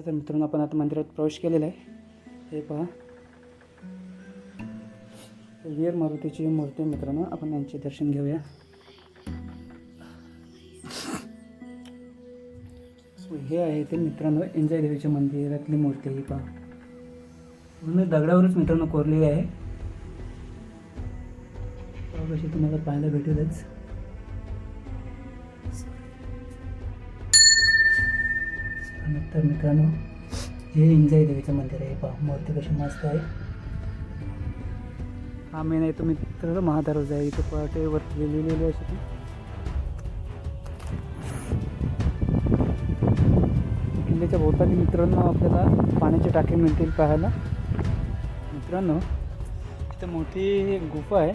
चला तर मित्रांनो आपण आता मंदिरात प्रवेश केलेला आहे. हे पहा. वीर मारुतीची मूर्ती मित्रांनो आपण यांचे दर्शन घेऊया. हे आहे ते मित्रांनो एंजय देवीच्या मंदिरातली मूर्ती ही पहा. पूर्ण दगडावरच मित्रांनो कोरलेली आहे. कशी तुम्हाला पाहायला भेटेलच तर मित्रांनो. हे इंजाई देवीचं मंदिर आहे. पहा मूर्ती कशी मस्त आहे. हा मेन आहे तो मित्र महादारोजा आहे. इथे पहाटेवरती लिहिलेली अशी ती. किल्ल्याच्या भोवताली मित्रांनो आपल्याला पाण्याचे टाके मिळतील पाहायला. मित्रांनो इथं मोठी एक गुफा आहे.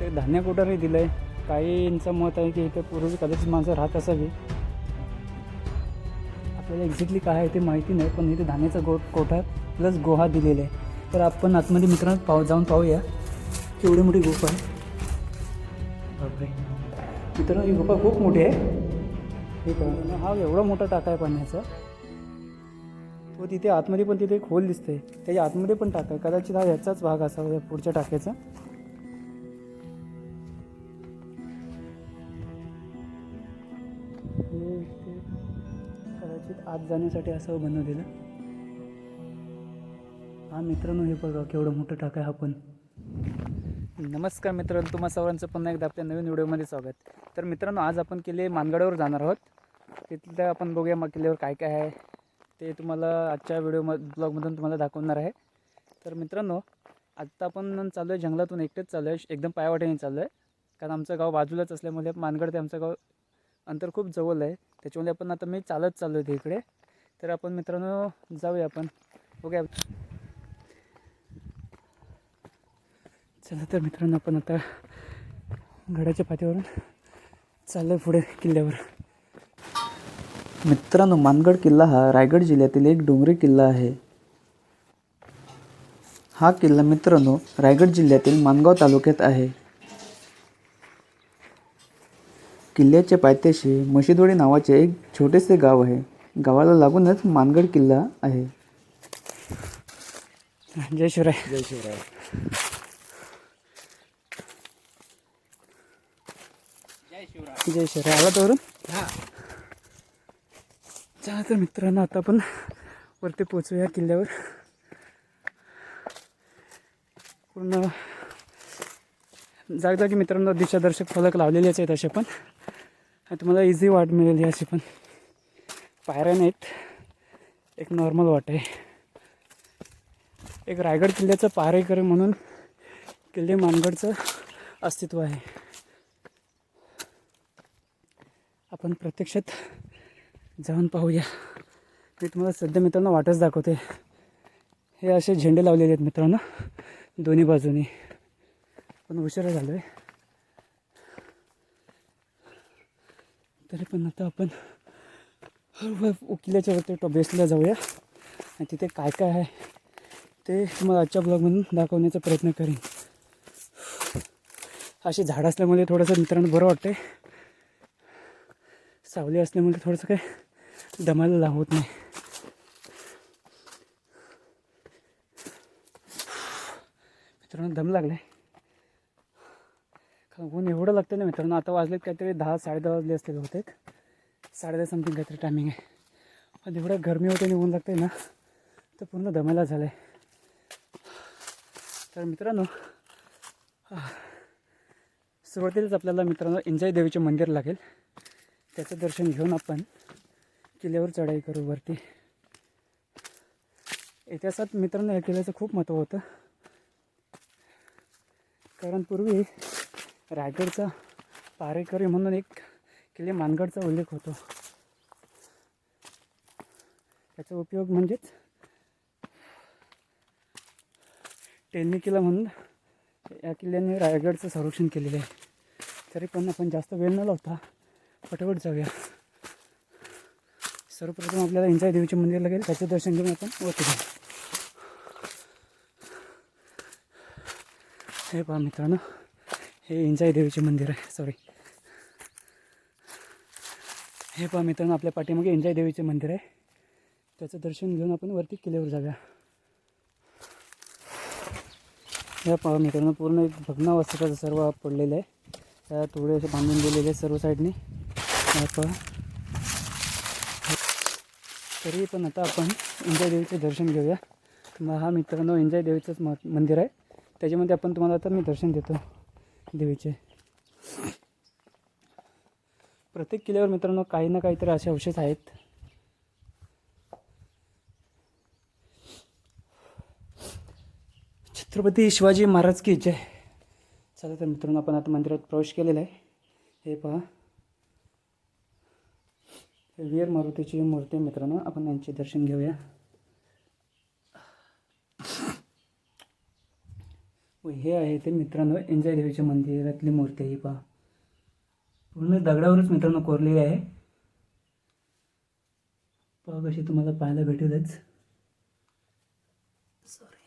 ते धान्य कोठारही दिलं आहे काहींचं मत आहे की इथे पूर्वी कदाचित माणसं राहत असावी. आपल्याला एक्झॅक्टली काय आहे ते माहिती नाही पण इथे धान्याचा गो कोठा प्लस गुहा दिलेला आहे. तर आपण आतमध्ये मित्रांनो पाहू जाऊन पाहूया. केवढी मोठी गुफा आहे. बापरे. मित्रांनो ही गुफा खूप मोठी आहे. हे पहा हा एवढा मोठा टाका आहे पाण्याचा. तो तिथे आतमध्ये पण तिथे खोल दिसते त्याच्या आतमध्ये पण टाका. आहे कदाचित हा याचाच भाग असावा या पुढच्या टाक्याचा. कदाचित आत जाण्यासाठी असं बनवलेलं हा मित्रांनो हे बघा केवढं मोठं टाका आहे हा पण. नमस्कार मित्रांनो तुम्हा सर्वांचं पुन्हा एकदा आपल्या नवीन व्हिडिओमध्ये स्वागत. तर मित्रांनो आज आपण किल्ले मानगडावर जाणार आहोत. तिथलं आपण बघूया मग किल्ल्यावर काय काय आहे. ते तुम्हाला आजच्या व्हिडिओ ब्लॉगमधून तुम्हाला दाखवणार आहे. तर मित्रांनो आत्ता आपण चालू आहे जंगलातून एकटेच चालू आहे एकदम पायवाटेने चाललो आहे कारण आमचं गाव बाजूलाच असल्यामुळे मानगड ते आमचं गाव अंतर खूप जवळ आहे. त्याच्यामुळे आपण आता मी चालत चाललो आहे इकडे. तर आपण मित्रांनो जाऊया आपण. बघूया. चला तर मित्रांनो आपण आता गडाच्या पाठीवरून चाललो पुढे किल्ल्यावर. मित्रांनो मानगड किल्ला हा रायगड जिल्ह्यातील एक डोंगरी किल्ला आहे. हा किल्ला मित्रांनो रायगड जिल्ह्यातील मानगाव तालुक्यात आहे. किल्ल्याच्या पायथ्याशी मशिदोडी नावाचे एक छोटेसे गाव आहे. गावाला लागूनच मानगड किल्ला आहे. जय शिवराय. जय शिवराय. जय शिवराय. आला तोरून चला तर मित्रांनो आता आपण वरती पोचूया किल्ल्यावर. पूर्ण जागजागी मित्रांनो दिशादर्शक फलक लावलेलेच आहेत असे पण. तुम्हाला इझी वाट मिळेल अशी पण. पायऱ्या नाहीत. एक नॉर्मल वाट आहे. एक रायगड किल्ल्याचं पारेकर म्हणून किल्ले मानगडचं अस्तित्व आहे. आपण प्रत्यक्षात जाऊन पाहूया. मी तुम्हाला सध्या मित्रांनो वाटच दाखवते. हे असे झेंडे लावलेले आहेत मित्रांनो दोन्ही बाजूनी. पण उशिरा झालो आहे तरी पण आता आपण हळूहळू किल्ल्याच्या वरती टॉबेसला जाऊया. आणि तिथे काय काय आहे ते तुम्हाला आजच्या ब्लॉगमधून दाखवण्याचा प्रयत्न करेन. अशी झाडं असल्यामुळे थोडंसं मित्रांनो बरं वाटतंय. सावली असल्यामुळे थोडंसं काय दमायला लावत नाही. मित्रांनो दम लागलाय. ऊन एवढं लागतं ना मित्रांनो. आता वाजलेत काहीतरी दहा साडे दहा वाजले असतील होते साडे दहा समथिंग काहीतरी टायमिंग आहे. पण एवढं गरमी होते आणि ऊन लागतंय ना तर पूर्ण दमायला झालं आहे तर मित्रांनो सुरुवातीलाच आपल्याला मित्रांनो इंजाई देवीचे मंदिर लागेल. त्याचं दर्शन घेऊन आपण किल्ल्यावर चढाई करू वरती. इतिहासात मित्रांनो या किल्ल्याचं खूप महत्त्व होतं. कारण पूर्वी रायगडचा पारेकरी म्हणून एक किल्ले मानगडचा उल्लेख होतो. त्याचा उपयोग म्हणजेच टेन्नी किल्ला म्हणून या किल्ल्याने रायगडचं संरक्षण केलेलं आहे. तरी पण आपण जास्त वेळ न लावता पटापट जाऊया. सर्वप्रथम आपल्याला इंचाई देवीचे मंदिर लागेल. त्याचे दर्शन घेऊन आपण वरती जाऊ. हे पहा मित्रांनो. हे इंचाई देवीचे मंदिर आहे सॉरी हे पहा मित्रांनो आपल्या पाठीमागे इंचाई देवीचे मंदिर आहे. त्याचं दर्शन घेऊन आपण वरती किल्ल्यावर जाऊया. या पहा मित्रांनो पूर्ण एक भग्नावस्थेचं सर्व पडलेलं आहे. त्या थोडे असे बांधून गेलेले आहेत सर्व साईडने. पहा. तरी पण आता आपण इंजय देवीचे दर्शन घेऊया. मग हा मित्रांनो इंजय देवीचंच म मंदिर आहे. त्याच्यामध्ये आपण तुम्हाला आता मी दर्शन देतो. देवीचे. प्रत्येक किल्ल्यावर मित्रांनो काही ना काहीतरी असे अवशेष आहेत. छत्रपती शिवाजी महाराज की जय. चला तर मित्रांनो आपण आता मंदिरात प्रवेश केलेला आहे. हे पहा. वीर मारुतीची मूर्ती मित्रांनो. आपण यांचे दर्शन घेऊया. व हे आहे ते मित्रांनो एंजय देवीच्या मंदिरातली मूर्ती आहे ही पहा. पूर्ण दगडावरच मित्रांनो कोरलेली आहे. पहा कशी तुम्हाला पाहायला भेटेलच सॉरी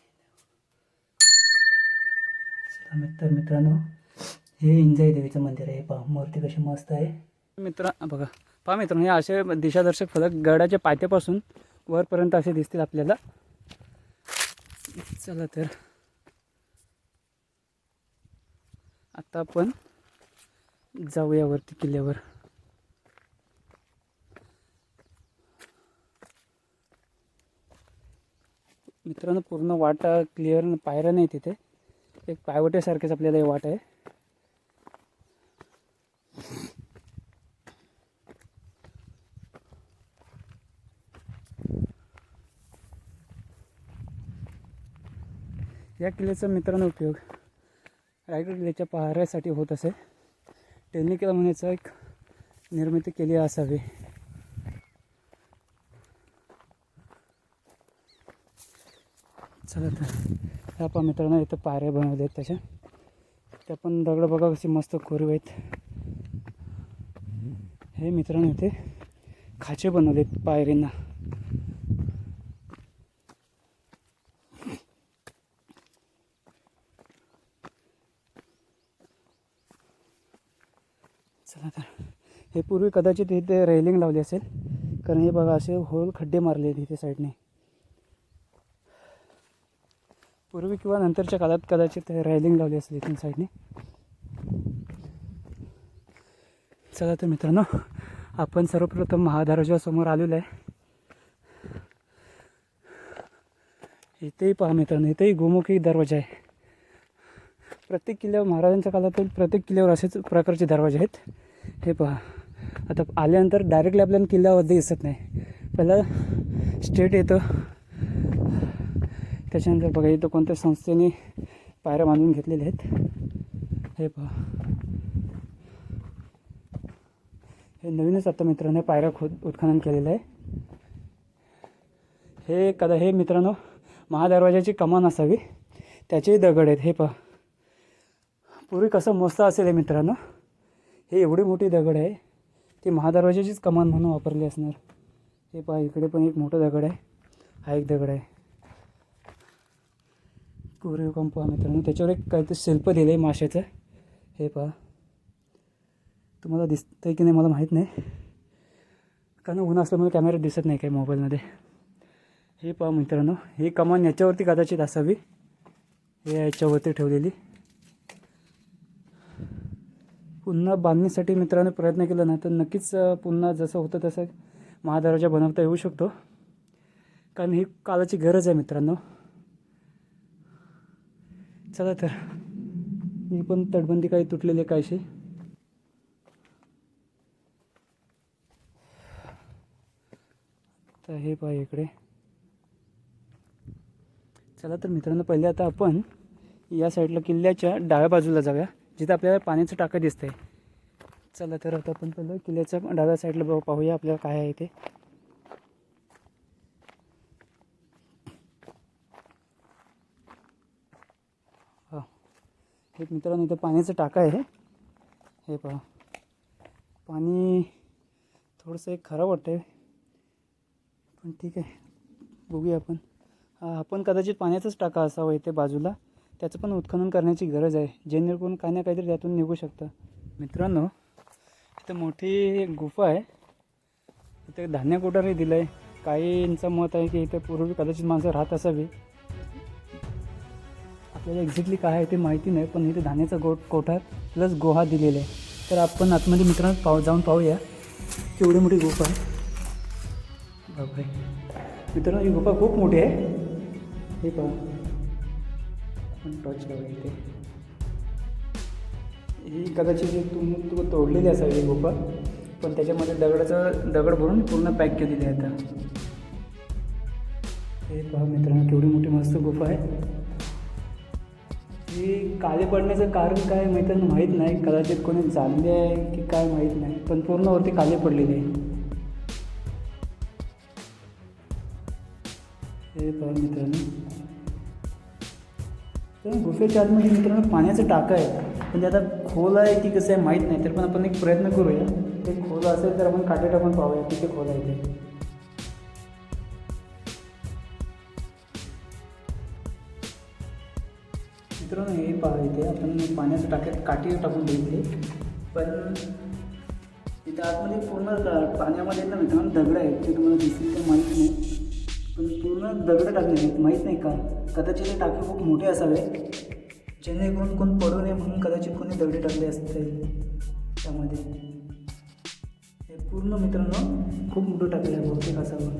चला मित्र मित्रांनो हे इंजय देवीचं मंदिर आहे. पहा मूर्ती कशी मस्त आहे. मित्र बघा. पहा मित्रांनो हे असे दिशादर्शक फलक गडाच्या पायथ्यापासून वरपर्यंत असे दिसतील आपल्याला. चला तर. आता आपण जाऊया वरती किल्ल्यावर. मित्रांनो पूर्ण वाटा क्लिअर पायऱ्या नाही तिथे. एक पायवट्यासारखेच आपल्याला हे वाट आहे. या किल्ल्याचा मित्रांनो उपयोग. रायगड किल्ल्याच्या पहाऱ्यासाठी होत असे. त्यांनी केला म्हणायचं एक निर्मिती केली असावी. चला तर ह्या पहा मित्रांनो इथं पायऱ्या बनवल्या आहेत त्याच्या त्या पण दगड बघा कशी मस्त कोरीव आहेत. हे मित्रांनो इथे खाचे बनवलेत पायरींना. चला तर. हे पूर्वी कदाचित इथे रेलिंग लावली असेल. कारण हे बघा असे होल खड्डे मारले आहेत इथे साईडने पूर्वी किंवा नंतरच्या काळात कदाचित रेलिंग लावली असेल इथून साईडने चला तर मित्रांनो आपण सर्वप्रथम महादरवाजासमोर आलेलो आहे. इथेही पहा मित्रांनो इथेही गोमुखी दरवाजा आहे. प्रत्येक किल्ल्यावर महाराजांच्या काळातील प्रत्येक किल्ल्यावर असेच प्रकारचे दरवाजे आहेत. हे पहा. आता आल्यानंतर डायरेक्टली आपल्याला किल्ल्यावरती दिसत नाही. पहिला स्टेट येतं. त्याच्यानंतर बघा इथं कोणत्या संस्थेने पायऱ्या बांधून घेतलेल्या आहेत. हे पहा. हे नवीनच आता मित्रांनो पायऱ्या खोद उत्खनन केलेलं आहे. हे कदा हे मित्रांनो महादरवाजाची कमान असावी. त्याचेही दगड आहेत. हे पहा. पूर्वी कसं मस्त असेल हे मित्रांनो. हे एवढी मोठी दगड आहे. ती महादरवाजाचीच कमान म्हणून वापरली असणार. हे पहा इकडे पण एक मोठं दगड आहे. हा एक दगड आहे. कोरीव काम पहा मित्रांनो. त्याच्यावर एक काहीतरी शिल्प दिलं आहे माशाचं. हे पहा. तुम्हाला दिसतं आहे की नाही मला माहीत नाही. कारण ऊन असल्यामुळे कॅमेरा दिसत नाही काय मोबाईलमध्ये हे पहा मित्रांनो. ही कमान याच्यावरती कदाचित असावी. हे याच्यावरती ठेवलेली. पुन्हा बांधणीसाठी मित्रांनो प्रयत्न केला ना तर नक्कीच पुन्हा जसं होतं तसं महादरवाजा बनवता येऊ शकतो. कारण ही काळाची गरज आहे मित्रांनो. चला तर ही पण तटबंदी काही तुटलेली आहे काहीशी. तर हे पहा इकडे. चला तर मित्रांनो पहिले आता आपण या साईडला किल्ल्याच्या डाव्या बाजूला जाऊया. जिथं आपल्याला पाण्याचं टाकं दिसतंय. चला तर आता आपण पहिलं किल्ल्याच्या डाव्या साईडला बघू- पाहूया आपल्याला काय आहे ते. हा. हे मित्रांनो इथं पाण्याचं टाकं आहे. हे पहा. पाणी थोडंसं एक खराब वाटतं पण ठीक आहे. बघूया आपण. आपण कदाचित पाण्याचाच टाका असावा इथे बाजूला. त्याचं पण उत्खनन करण्याची गरज आहे. जेणेकरून काही ना काहीतरी त्यातून निघू शकतं. मित्रांनो इथं मोठी गुफा आहे. इथे धान्य कोठारही दिलं आहे काहींचं मत आहे की इथे पूर्वी कदाचित माणसं राहत असावी. आपल्याला एक्झॅक्टली काय आहे ते माहिती नाही पण इथे धान्याचा गोट कोठार प्लस गोहा दिलेला आहे. तर आपण आतमध्ये मित्रांनो पाव जाऊन पाहूया. केवढी मोठी गुफा आहे. बापरे. मित्रांनो ही गुफा खूप मोठी आहे. हे पाहू. आपण टॉर्च लावूया इथे. ही कदाचित तुम तू तोडलेली असावी ही गुफा पण त्याच्यामध्ये दगडाचं दगड भरून पूर्ण पॅक केलेली आहे आता. हे पहा मित्रांनो केवढी मोठी मस्त गुफा आहे. ही काळे पडण्याचं कारण काय मित्रांनो माहीत नाही. कदाचित कोणी जाणले आहे की काय माहीत नाही पण पूर्णवरती काळे पडलेले आहे. हे पहा मित्रांनो. तर गुफेच्या आतमध्ये मित्रांनो पाण्याचं टाकं आहे. पण ते आता खोल आहे की कसं आहे माहीत नाही. तर पण आपण एक प्रयत्न करूया. ते खोल असेल तर आपण काटे टाकून पाहूया किती खोल आहे ते. मित्रांनो हे पहा इथे. आपण पाण्याच्या टाक्यात काठी टाकून द्यायचे पण तिथे आतमध्ये पूर्ण पाण्यामध्ये ना मित्रांनो दगड आहेत ते तुम्हाला दिसतील तर माहीत नाही. पण पूर्ण दगड टाकले आहेत. माहीत नाही का? कदाचित हे टाके खूप मोठे असावे. जेणेकरून कोण पडू नये म्हणून कदाचित कोणी दगडे टाकले असतील त्यामध्ये. हे पूर्ण मित्रांनो खूप मोठं टाकलं आहे बहुतेक असावं.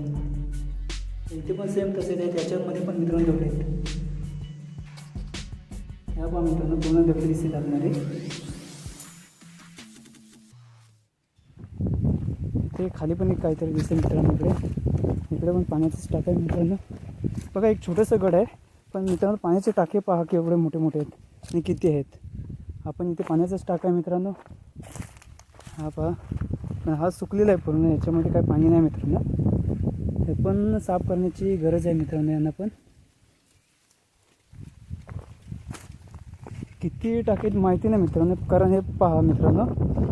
इथे पण सेम तसेच आहे. त्याच्यामध्ये पण मित्रांनो दगडे आहेत. ह्या पहा मित्रांनो पूर्ण दगडे दिसते लागणारे ते खाली पण एक काहीतरी दिसते मित्रांनो इकडे. इकडे पण पाण्याचंच टाक आहे मित्रांनो. बघा एक छोटंसं गड आहे पण मित्रांनो पाण्याचे टाके पहा की एवढे मोठे मोठे आहेत आणि किती आहेत. आपण इथे पाण्याचाच टाका आहे मित्रांनो. हा पहा. पण हा सुकलेला आहे पूर्ण याच्यामध्ये काय पाणी नाही मित्रांनो. हे पण साफ करण्याची गरज आहे मित्रांनो यांना पण. किती टाकेत माहिती नाही मित्रांनो कारण हे पहा मित्रांनो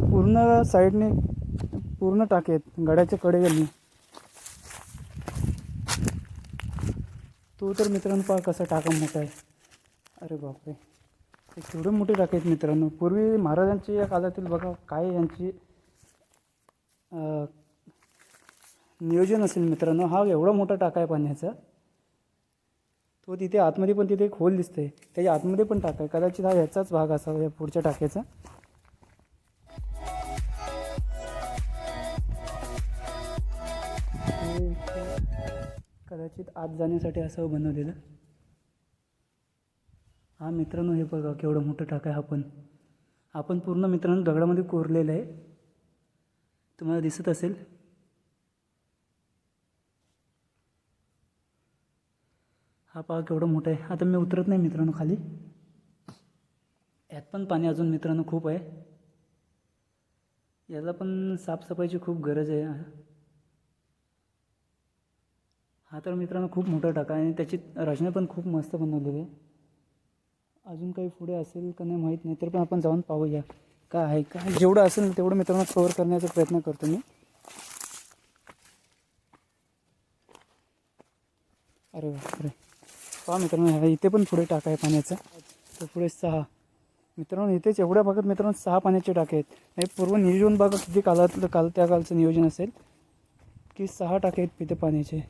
पूर्ण साईडने पूर्ण टाके आहेत गड्याच्या कडेने तो तर मित्रांनो पहा कसा टाका मोठा आहे. अरे बापरे. हे मोठे टाके आहेत मित्रांनो. पूर्वी महाराजांच्या या काळातील बघा काय यांची नियोजन असेल मित्रांनो. हा एवढा मोठा टाका आहे पाण्याचा. तो तिथे आतमध्ये पण तिथे एक खोल दिसतंय. त्याच्या आतमध्ये पण टाका आहे. कदाचित हा ह्याचाच भाग असावा या पुढच्या टाक्याचा. कदाचित आत जाण्यासाठी असं बनवलेलं. हा मित्रांनो हे बघा केवढं मोठं टाका आहे आपण आपण पूर्ण मित्रांनो दगडामध्ये कोरलेलं आहे. तुम्हाला दिसत असेल. हा पहा केवढं मोठं आहे. आता मी उतरत नाही मित्रांनो खाली. यात पण पाणी अजून मित्रांनो खूप आहे. याला पण साफसफाईची खूप गरज आहे. हा तर मित्रांनो खूप मोठा टाका आहे आणि त्याची रचना पण खूप मस्त बनवलेली आहे. अजून काही पुढे असेल का नाही माहीत नाही तर पण आपण जाऊन पाहूया. काय आहे काय जेवढं असेल तेवढं मित्रांनो कवर करण्याचा प्रयत्न करतो मी. अरे बापरे. पहा मित्रांनो इथे पण पुढे टाका आहे पाण्याचा. तर पुढे सहा. मित्रांनो इथेच एवढ्या भागात मित्रांनो सहा पाण्याचे टाके आहेत. हे पूर्व नियोजन बघा किती कालातलं काल त्या कालचं नियोजन असेल की सहा टाके आहेत तिथे पाण्याचे.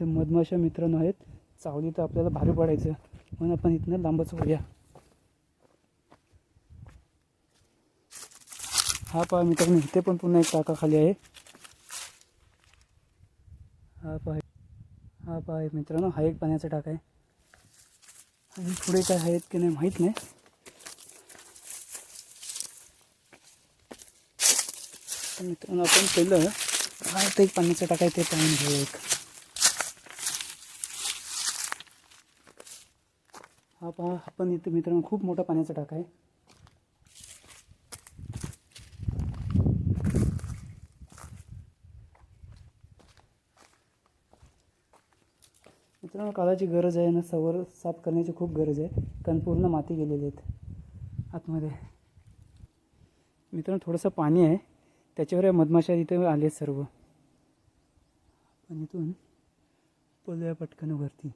इथे मधमाशा मित्रांनो आहेत. चावली तर आपल्याला भारी पडायचं. म्हणून आपण इथनं लांबच होऊया हा पहा मित्रांनो इथे पण पुन्हा एक टाका खाली आहे. हा पहा. हा पहा मित्रांनो हा एक पाण्याचा टाका आहे. आणि पुढे काय आहेत की नाही माहीत नाही. तर मित्रांनो आपण पहिलं हा ते एक पाण्याचा टाका आहे ते पाहून घेऊ एक. हा पहा आपण इथे मित्रांनो खूप मोठा पाण्याचा टाका आहे. मित्रांनो काळाची गरज आहे ना सवर साफ करण्याची खूप गरज आहे. कारण पूर्ण माती गेलेली आहेत आतमध्ये. मित्रांनो थोडंसं पाणी आहे. त्याच्यावर या मधमाशा इथे आले आहेत सर्व. पण इथून पळूया पटकन वरती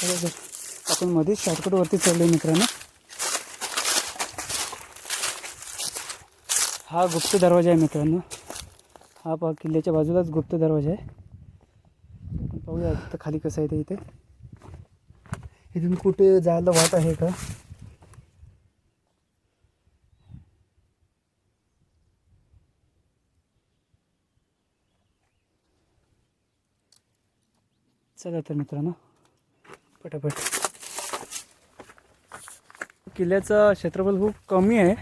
चला आपण मध्येच शॉर्टकटवरती चढलो चढलो मित्रांनो. हा गुप्त दरवाजा आहे मित्रांनो. हा पहा किल्ल्याच्या बाजूलाच गुप्त दरवाजा आहे. पाहूया आता खाली कसं आहे ते इथे. इथून कुठे जायला वाट आहे का? चला तर मित्रांनो. पटापट. किल्ल्याचं क्षेत्रफळ खूप कमी आहे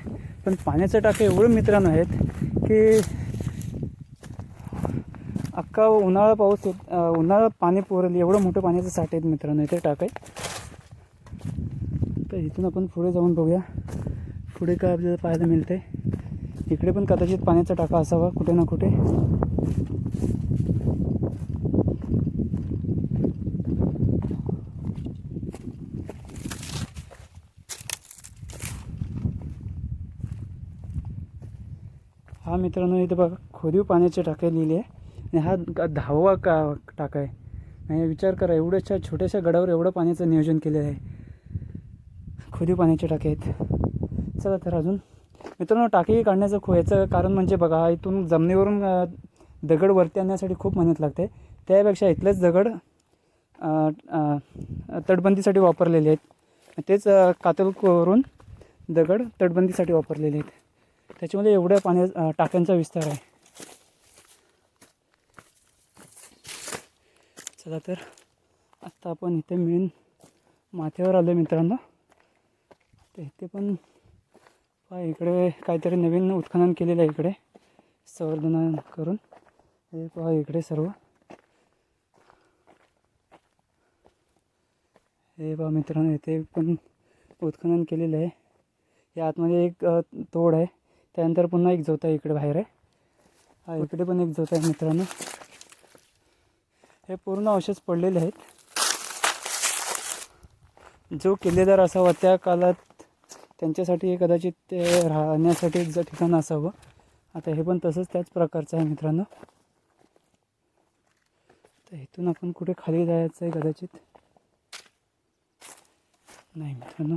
पण पाण्याचं टाके एवढं मित्रांनो आहेत की अख्खा उन्हाळा पाऊस येत उन्हाळा पाणी पुरेल एवढं मोठं पाण्याचं साठे आहेत मित्रांनो इथे टाकाय तर इथून आपण पुढे जाऊन बघूया. पुढे काय आपल्याला पाहायला मिळते इकडे पण कदाचित पाण्याचा टाका असावा कुठे ना कुठे. हा मित्रांनो इथे बघा खोदीव पाण्याचे टाके लिहिले आहे. आणि हा दहावा का टाका आहे? आणि विचार करा एवढ्याशा छोट्याशा गडावर एवढं पाण्याचं नियोजन केलेलं आहे. खोदीव पाण्याचे टाके आहेत. चला तर अजून. मित्रांनो टाके काढण्याचं खो याचं कारण म्हणजे बघा इथून जमिनीवरून दगड वरती आणण्यासाठी खूप मेहनत लागते. त्यापेक्षा इथलेच दगड तटबंदीसाठी वापरलेले आहेत. तेच कातल करून दगड तटबंदीसाठी वापरलेले आहेत. त्याच्यामध्ये एवढ्या पाण्या टाक्यांचा विस्तार आहे. चला तर आत्ता आपण इथे मेन माथ्यावर आलो मित्रांनो. तर इथे पण पहा इकडे काहीतरी नवीन उत्खनन केलेलं आहे इकडे. संवर्धन करून. हे पहा इकडे सर्व. हे पहा मित्रांनो इथे पण उत्खनन केलेलं आहे. या आतमध्ये एक तोड आहे. त्यानंतर पुन्हा एक जोता इकडे बाहेर आहे. हा इकडे पण एक जोता आहे मित्रांनो. हे पूर्ण अवशेष पडलेले आहेत. जो किल्लेदार असावा त्या काळात त्यांच्यासाठी कदाचित ते राहण्यासाठी एक ठिकाण असावं. आता हे पण तसंच त्याच प्रकारचं आहे मित्रांनो. तर इथून आपण कुठे खाली जायचं आहे कदाचित? नाही मित्रांनो.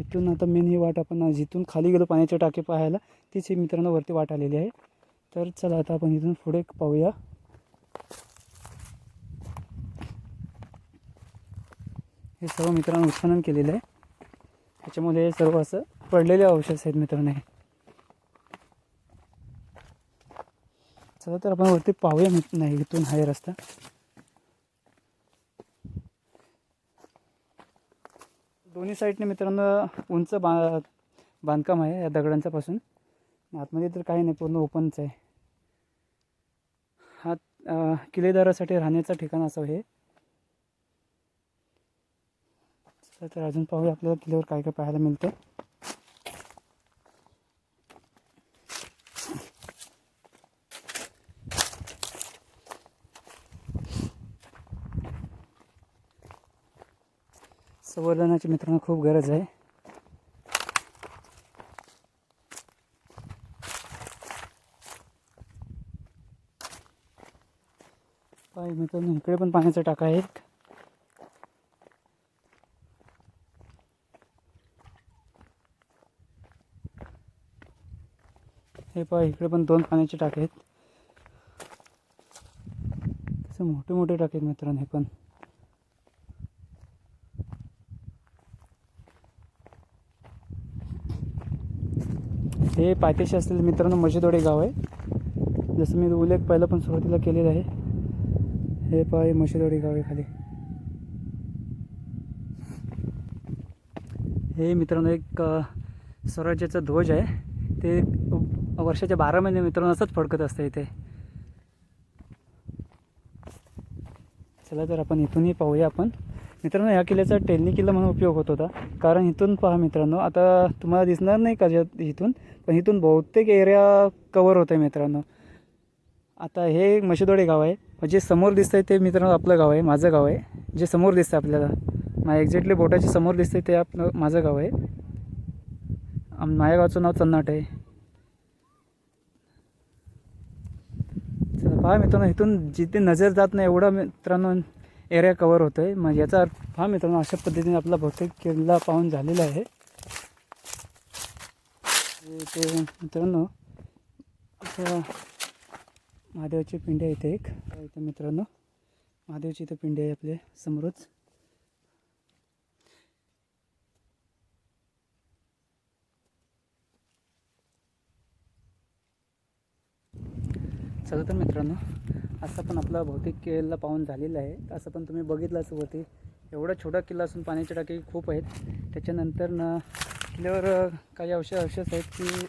इथून आता मेन ही वाट आपण जिथून खाली गेलो पाण्याचे टाके पाहायला तीच ही मित्रांनो वरती वाट आलेली आहे. तर चला आता आपण इथून पुढे पाहूया. हे सर्व मित्रांनो उत्खनन केलेलं आहे. ह्याच्यामध्ये हे सर्व असं पडलेले अवशेष आहेत मित्रांनो हे. चला तर आपण वरती पाहूया मित्र नाही इथून हाय रस्ता. दोन्ही साईडने मित्रांनो उंच बा बांधकाम आहे या दगडांच्या पासून आतमध्ये तर काही नाही पूर्ण ओपनच आहे. हा किल्लेदारासाठी राहण्याचं ठिकाण असं हे. तर अजून पाहूया आपल्याला किल्ल्यावर काय काय पाहायला मिळतं. संवर्धनाची मित्रांनो खूप गरज आहे. पाय मित्रांनो इकडे पण पाण्याचा टाका आहे. हे पहा इकडे पण दोन पाण्याचे टाके आहेत. तसे मोठे मोठे टाके आहेत मित्रांनो हे पण. हे पायथ्याशी असलेलं मित्रांनो मजेदोडे गाव आहे. जसं मी उल्लेख पहिला पण सुरुवातीला केलेला आहे. हे पाय हे गाव आहे खाली. हे मित्रांनो एक स्वराज्याचा ध्वज आहे. ते वर्षाच्या बारा महिने मित्रांनो असंच फडकत असतं इथे. चला तर आपण इथूनही पाहूया आपण. मित्रांनो ह्या किल्ल्याचा टेलनी किल्ला म्हणून उपयोग होत होता. कारण इथून पहा मित्रांनो आता तुम्हाला दिसणार नाही का इथून पण इथून बहुतेक एरिया कवर होतं आहे मित्रांनो. आता हे मशिदोडे गाव आहे. जे समोर दिसतं आहे ते मित्रांनो आपलं गाव आहे माझं गाव आहे. जे समोर दिसतं आपल्याला. माझ्या एक्झॅक्टली बोटाच्या समोर दिसतं ते आपलं माझं गाव आहे. माझ्या गावाचं नाव चन्नाट आहे. चला पहा मित्रांनो इथून जिथे नजर जात नाही एवढा मित्रांनो एरिया कवर होतो आहे मग याचा हा मित्रांनो अशा पद्धतीने आपला बहुतेक किल्ला पाहून झालेला आहे. ते- ते मित्रांनो असं महादेवाची पिंडी आहे इथे एक. इथं मित्रांनो महादेवची इथं पिंडी आहे आपले समोरच. चला तर मित्रांनो असं पण आपला भौतिक किल्ला पाहून झालेला आहे. असं पण तुम्ही बघितलंच होते एवढा छोटा किल्ला असून पाण्याच्या टाकी खूप आहेत. त्याच्यानंतर न किल्ल्यावर काही अवशेष अवशेष आहेत की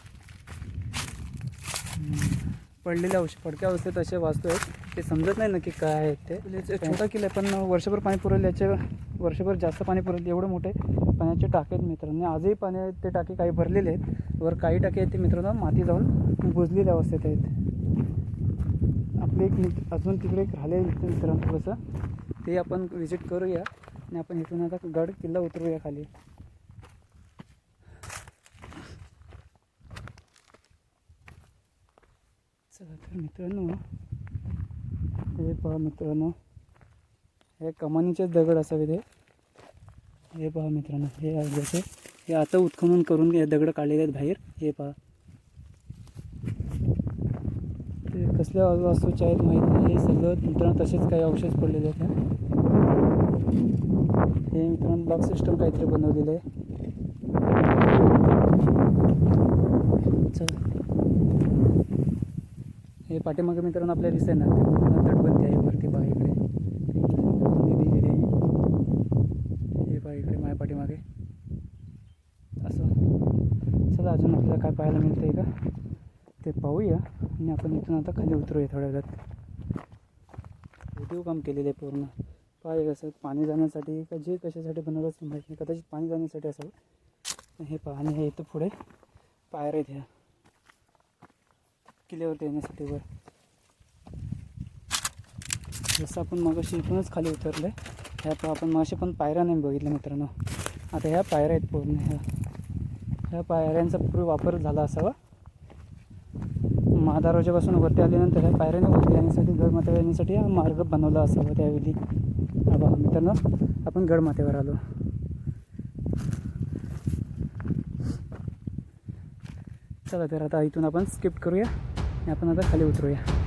हम्म, पडलेल्या अवशे पडक्या अवस्थेत असे वास्तू आहेत. ते समजत नाही नक्की काय आहेत ते. किल्ल्याचे छोटा किल्ला आहे पण वर्षभर पाणी पुरेल याचे वर्षभर जास्त पाणी पुरेल एवढे मोठे पाण्याचे टाके आहेत मित्रांनो. आजही पाणी ते टाके काही भरलेले आहेत. वर काही टाके आहेत ते मित्रांनो माती जाऊन बुजलेल्या अवस्थेत आहेत. तिकडे एक अजून तिकडे एक राहिले मित्रांनो थोडंसं. ते आपण विजिट करूया आणि आपण इथून आता गड किल्ला उतरूया खाली. चला तर मित्रांनो हे पहा मित्रांनो हे कमानीचेच दगड असावे ते हे पहा मित्रांनो हे जसे हे आता उत्खनन करून हे दगड काढलेले आहेत बाहेर. हे पहा ते कसल्या वास्तूचे आहेत माहीत नाही. हे सगळं मित्रांनो तसेच काही अवशेष पडलेले आहेत. हे मित्रांनो ब्लॉक सिस्टम काहीतरी बनवलेलं आहे. हे पाठीमागे मित्रांनो आपल्याला दिसतंय ना तटबंदी आहे वरती पहा इकडे. दिलेली आहे हे पहा इकडे माझ्या पाठीमागे. असं. चला अजून आपल्याला काय पाहायला मिळतं आहे का? ते पाहूया. आणि आपण इथून आता खाली उतरूया थोड्या वेळात. उद्योग काम केलेलं आहे पूर्ण. पाय कसं पाणी जाण्यासाठी का जे कशासाठी बनवलं असं माहीत नाही. कदाचित पाणी जाण्यासाठी असावं. हे पाणी हे इथं पुढे पायऱ्या आहेत ह्या. किल्ल्यावरती येण्यासाठी वर. जसं आपण मगाशी इथूनच खाली उतरलं आहे ह्या प- आपण मगाशी पण पायऱ्या नाही बघितल्या मित्रांनो. आता ह्या पायऱ्या आहेत पूर्ण ह्या. ह्या पायऱ्यांचा पूर्वी वापर झाला असावा. महादारोजापासून वरती आल्यानंतर ह्या पायऱ्याने वरती येण्यासाठी गडमाथ्यावर येण्यासाठी हा मार्ग बनवला असावा त्यावेळी. हा मित्रांनो आपण गडमाथ्यावर आलो. चला तर आता इथून आपण स्किप करूया आणि आपण आता खाली उतरूया.